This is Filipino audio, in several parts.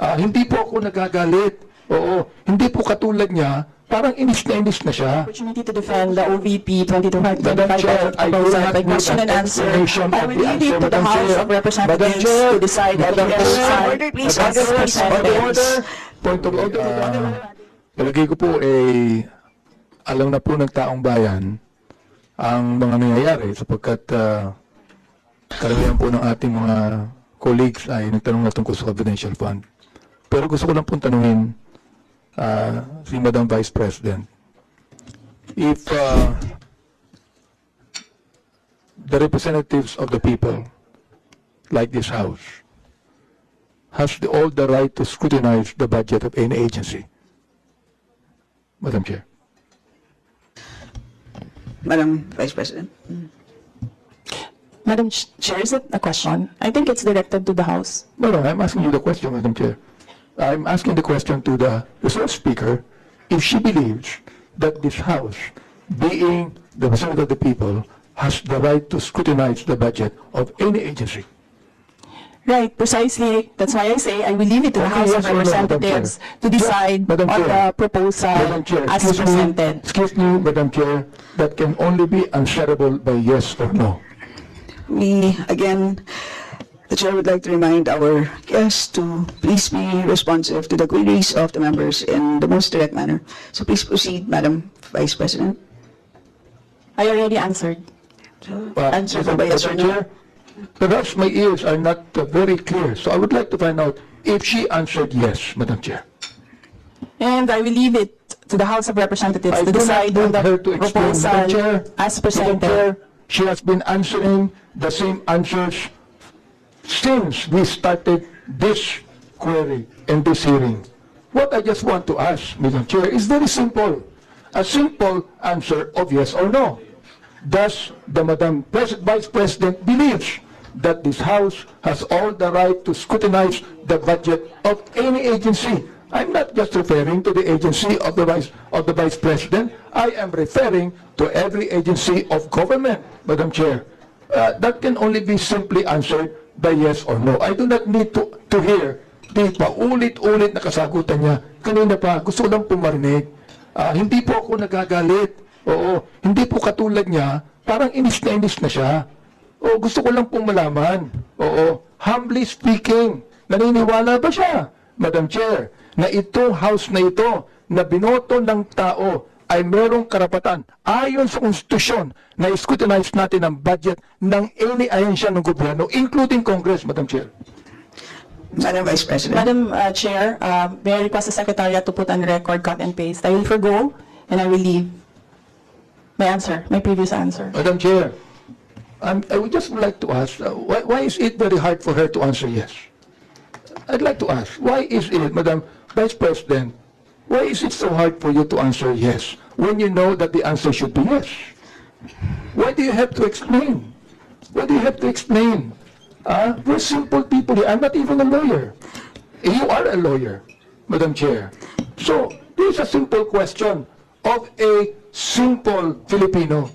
Ah, hindi po ako nagagalit. Oo, hindi po katulad niya, parang inis na inis na siya. opportunity to defend the OVP 2225 Madam Chair, I do proposal by question and answer. I will leave it to the House of Representatives to decide Madam the Chair, order. Point of order. Palagay ko po eh, alam na po ng taong bayan ang mga nangyayari sapagkat uh, karamihan po ng ating mga colleagues ay nagtanong na tungkol sa confidential fund. Pero gusto ko lang pong tanungin ah, si Madam Vice President if uh, the representatives of the people like this house has the, all the right to scrutinize the budget of any agency. Madam Chair. Madam Vice President. Madam Ch- Chair, is it a question? I think it's directed to the House. No, no, I'm asking you the question, Madam Chair. I'm asking the question to the resource speaker if she believes that this House, being the representative of the people, has the right to scrutinize the budget of any agency. Right, precisely. That's why I say I will leave it to the Okay, House of yes or no, Madam Representatives Chair? to decide Madam on Chair. the proposal Chair, as excuse me, presented. excuse me, Madam Chair, that can only be answerable by yes or no. We, again, the Chair would like to remind our guests to please be responsive to the queries of the members in the most direct manner. So please proceed, Madam Vice President. I already answered. Uh, Answer Madam by yes or no? Chair, Perhaps my ears are not uh, very clear, so I would like to find out if she answered yes, Madam Chair. And I will leave it to the House of Representatives I to decide on want her the to explain, Madam proposal Chair. as Madam presented. Chair, she has been answering the same answers since we started this query and this hearing. What I just want to ask, Madam Chair, is very simple. A simple answer of yes or no. Does the Madam Pres- Vice President believes that this House has all the right to scrutinize the budget of any agency? I'm not just referring to the agency of the Vice, of the Vice President. I am referring to every agency of government, Madam Chair. Uh, that can only be simply answered by yes or no. I do not need to, to hear di paulit-ulit na kasagutan niya. Kanina pa, gusto ko lang pumarinig. Ah, hindi po ako nagagalit. Oo, hindi po katulad niya, parang inis na inis na siya. Oo, gusto ko lang pong malaman. Oo, humbly speaking, naniniwala ba siya, Madam Chair, na itong house na ito, na binoto ng tao, ay merong karapatan ayon sa konstitusyon na scrutinize natin ang budget ng any ahensya ng gobyerno, including Congress, Madam Chair. Madam Vice President. Madam uh, Chair, uh, may I request the Secretariat to put on record cut and paste. I will forgo and I will leave my answer, my previous answer. Madam Chair, I'm- I would just like to ask, uh, why why is it very hard for her to answer yes? I'd like to ask, why is it, Madam Vice President, why is it so hard for you to answer yes when you know that the answer should be yes? Why do you have to explain? Why do you have to explain? Ah, we're simple people. I'm not even a lawyer. You are a lawyer, Madam Chair. So, this is a simple question of a simple Filipino.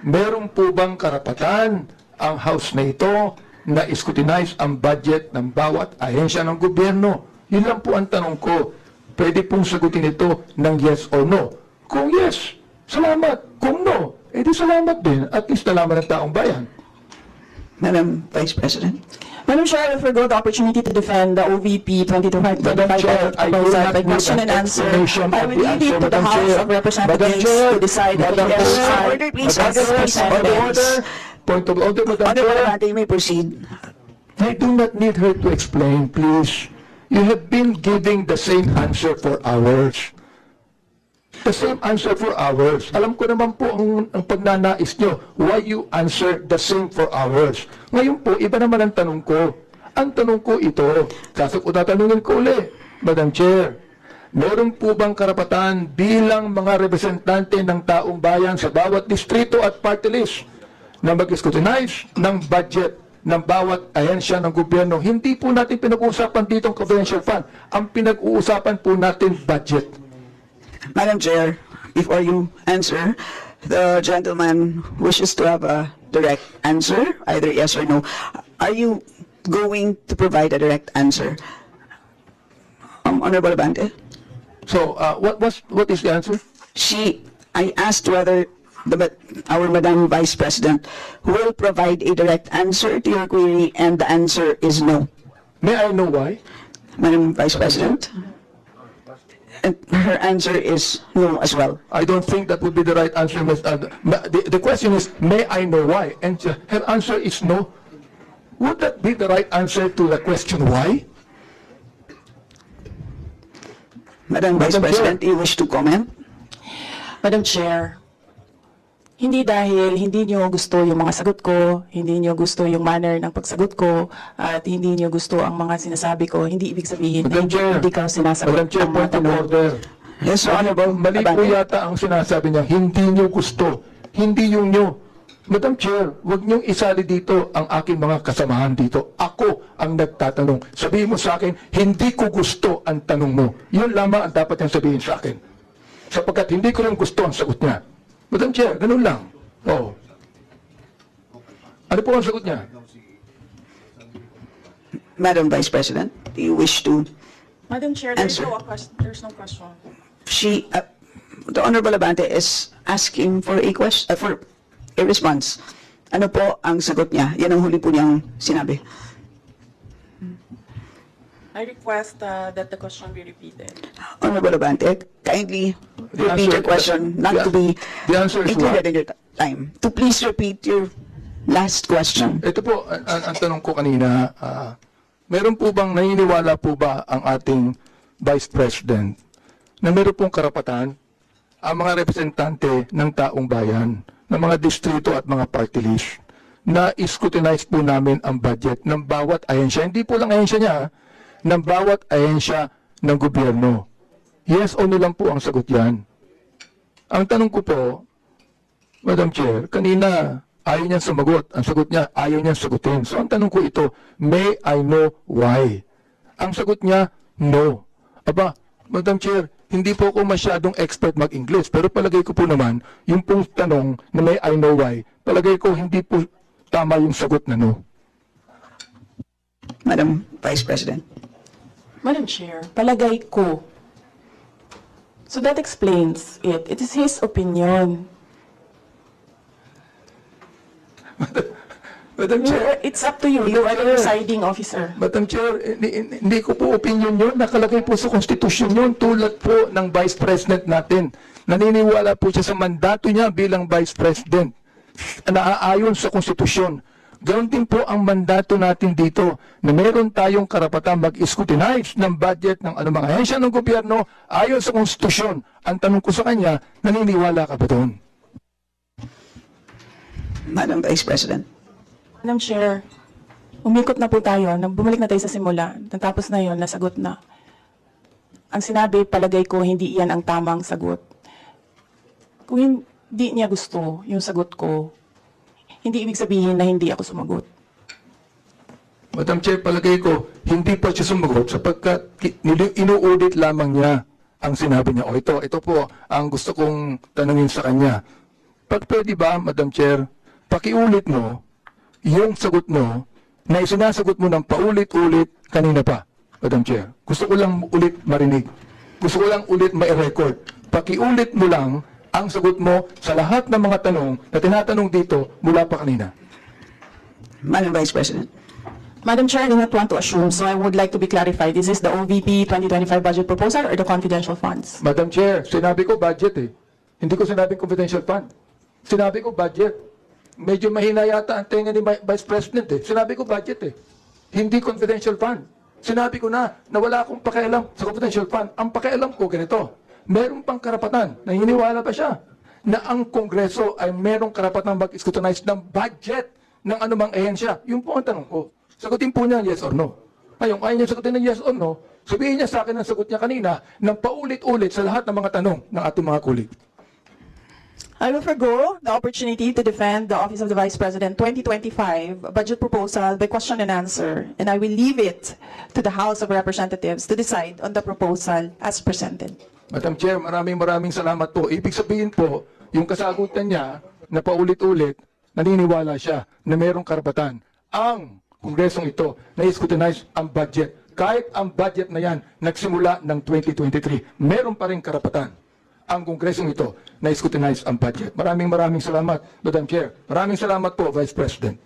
Meron po bang karapatan ang House na ito na scrutinize ang budget ng bawat ahensya ng gobyerno? Yun lang po ang tanong ko. Pwede pong sagutin ito ng yes or no. Kung yes, salamat. Kung no, edi salamat din. At least nalaman ng taong bayan. Madam Vice President. Madam Chair, I will forgo the opportunity to defend the OVP 2225 Madam Chair, I do proposal not by question an and answer. I will the leave it to the Madam House Chair. of Representatives Madam Chair, to decide on Madam the Chair, side Order, please. as Point of presented. order. Point of order, Madam Honorable Chair. Abante, you may proceed. I do not need her to explain, please. You have been giving the same answer for hours. The same answer for hours. Alam ko naman po ang, ang pagnanais nyo. Why you answer the same for hours? Ngayon po, iba naman ang tanong ko. Ang tanong ko ito, kaso ko tatanungin ko uli, Madam Chair, meron po bang karapatan bilang mga representante ng taong bayan sa bawat distrito at party list na mag-scrutinize ng budget ng bawat ahensya ng gobyerno. Hindi po natin pinag-uusapan dito ang confidential fund. Ang pinag-uusapan po natin budget. Madam Chair, before you answer, the gentleman wishes to have a direct answer, either yes or no. Are you going to provide a direct answer? Um, Honorable Abante, So, uh, what was, what is the answer? she, I asked whether the, our Madam Vice President will provide a direct answer to your query, and the answer is no. May I know why? Madam Vice President? And her answer is no as well. I don't think that would be the right answer. Ms. The, the question is, may I know why? And her answer is no. Would that be the right answer to the question why? Madam Vice Madam Chair. President, you wish to comment? Madam Chair, hindi dahil hindi niyo gusto yung mga sagot ko, hindi niyo gusto yung manner ng pagsagot ko, at hindi niyo gusto ang mga sinasabi ko, hindi ibig sabihin na Madam Chair, hindi ka sinasagot Madam Chair, point tanong. order. Yes, Honorable Mali po yata ang sinasabi niya, hindi niyo gusto. Hindi yung niyo. Madam Chair, huwag niyong isali dito ang aking mga kasamahan dito. Ako ang nagtatanong. Sabihin mo sa akin, hindi ko gusto ang tanong mo. Yun lamang ang dapat niyang sabihin sa akin. Sapagkat hindi ko rin gusto ang sagot niya. Madam Chair, ganun lang. Oo. Ano po ang sagot niya? Madam Vice President, do you wish to Madam Chair, there's Answer. no, question, there's no question. she, uh, the Honorable Abante is asking for a question, uh, for a response. Ano po ang sagot niya? Yan ang huli po niyang sinabi. I request uh, that the question be repeated. Honorable Abante, kindly The repeat answer- your question, not the- to be the answer is included what? in your ti- time. To please repeat your last question. Ito po, ang, ang, tanong ko kanina, ah, meron po bang naniniwala po ba ang ating Vice President na meron pong karapatan ang mga representante ng taong bayan, ng mga distrito at mga party list na scrutinize po namin ang budget ng bawat ahensya. Hindi po lang ahensya niya, ng bawat ahensya ng gobyerno. Yes o no lang po ang sagot yan. Ang tanong ko po, Madam Chair, kanina ayaw niya sumagot. Ang sagot niya, ayaw niya sagutin. So ang tanong ko ito, may I know why? Ang sagot niya, no. Aba, Madam Chair, hindi po ako masyadong expert mag-English, pero palagay ko po naman, yung pong tanong na may I know why, palagay ko hindi po tama yung sagot na no. Madam Vice President. Madam Chair, palagay ko. So that explains it. It is his opinion. Madam Chair, It's up to you. You are the presiding officer. Madam Chair, hindi, ko po opinion yun. Nakalagay po sa konstitusyon yun tulad po ng Vice President natin. Naniniwala po siya sa mandato niya bilang Vice President. Naaayon sa konstitusyon. Ganon din po ang mandato natin dito na meron tayong karapatan mag-scrutinize ng budget ng anumang ahensya ng gobyerno ayon sa konstitusyon. Ang tanong ko sa kanya, naniniwala ka ba doon? Madam Vice President. Madam Chair, umikot na po tayo. Nang Bumalik na tayo sa simula. Natapos na yon, nasagot na. Ang sinabi, palagay ko, hindi iyan ang tamang sagot. Kung hindi niya gusto yung sagot ko, hindi ibig sabihin na hindi ako sumagot. Madam Chair, palagay ko, hindi pa siya sumagot sapagkat inu-audit lamang niya ang sinabi niya. O ito, ito po ang gusto kong tanungin sa kanya. Pag pwede ba, Madam Chair, pakiulit mo yung sagot mo na isinasagot mo ng paulit-ulit kanina pa, Madam Chair. Gusto ko lang ulit marinig. Gusto ko lang ulit ma-record. Pakiulit mo lang ang sagot mo sa lahat ng mga tanong na tinatanong dito mula pa kanina. Madam Vice President. Madam Chair, I do not want to assume, so I would like to be clarified. Is this the OVP 2025 budget proposal or the confidential funds? Madam Chair, sinabi ko budget eh. Hindi ko sinabing confidential fund. Sinabi ko budget. Medyo mahina yata ang tenga ni Vi- Vice President eh. Sinabi ko budget eh. Hindi confidential fund. Sinabi ko na na wala akong pakialam sa confidential fund. Ang pakialam ko ganito. Meron pang karapatan. Naniniwala pa siya na ang Kongreso ay merong karapatan mag-scrutinize ng budget ng anumang ehensya. Yun po ang tanong ko. Sagutin po niya yes or no. Ngayon, ayaw niya sagutin ng yes or no, sabihin niya sa akin ang sagot niya kanina ng paulit-ulit sa lahat ng mga tanong ng ating mga kulig. I will forgo the opportunity to defend the Office of the Vice President 2025 budget proposal by question and answer, and I will leave it to the House of Representatives to decide on the proposal as presented. Madam Chair, maraming maraming salamat po. Ibig sabihin po, yung kasagutan niya na paulit-ulit, naniniwala siya na mayroong karapatan ang kongresong ito na scrutinize ang budget kahit ang budget na yan nagsimula ng 2023, meron pa rin karapatan ang kongresong ito na scrutinize ang budget. Maraming maraming salamat, Madam Chair. Maraming salamat po, Vice President.